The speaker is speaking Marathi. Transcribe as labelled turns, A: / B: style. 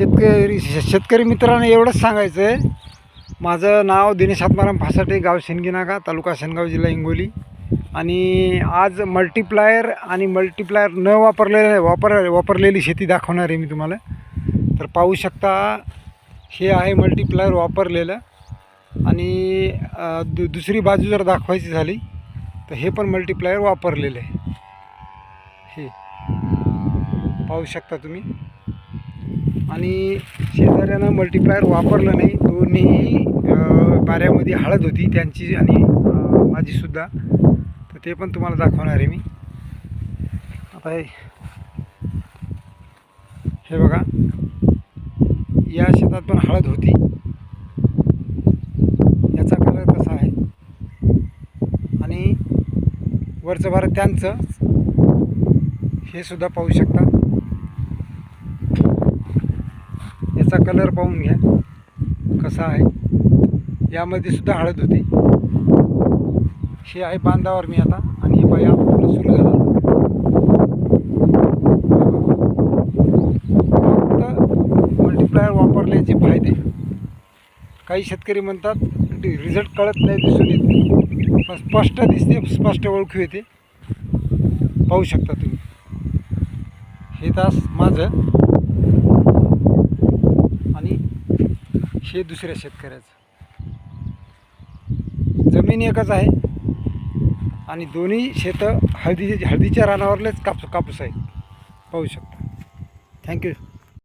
A: शेतकरी शे- शेतकरी मित्रांनो एवढंच सांगायचं आहे माझं नाव दिनेश आत्माराम फासाटे गाव शेनगिनाका तालुका शेनगाव जिल्हा हिंगोली. आणि आज मल्टीप्लायर आणि मल्टीप्लायर न वापरलेले वापर वापरलेली शेती दाखवणार आहे मी तुम्हाला. तर पाहू शकता हे आहे मल्टीप्लायर वापरलेलं. आणि दु दुसरी बाजू जर दाखवायची झाली तर हे पण मल्टीप्लायर वापरलेलं आहे. हे. पाहू शकता तुम्ही. आणि शेजाऱ्यानं मल्टीप्लायर वापरलं नाही. दोन्ही बाऱ्यामध्ये हळद होती त्यांची आणि माझीसुद्धा तर ते पण तुम्हाला दाखवणार आहे मी. आता हे हे बघा. या शेतात पण हळद होती. याचा कलर कसा आहे? आणि वरचं भारत त्यांचं हे सुद्धा पाहू शकता. याचा कलर पाहून घ्या. कसा आहे? यामध्ये सुद्धा हळद होती. हे आहे बांधावर मी आता आणि हे बाया पूर्ण सुरू झाला फक्त मल्टीप्लायर वापरल्याचे फायदे. काही शेतकरी म्हणतात रिझल्ट कळत नाही दिसून येत पण स्पष्ट दिसते स्पष्ट ओळखू येते पाहू शकता तुम्ही. हे तास माझं आणि हे दुसऱ्या शेतकऱ्याचं. जमीन एकच आहे. आणि दोन्ही शेतं हळदी हळदीच्या रानावरलेच कापूस कापूस आहेत. पाहू शकता. थँक्यू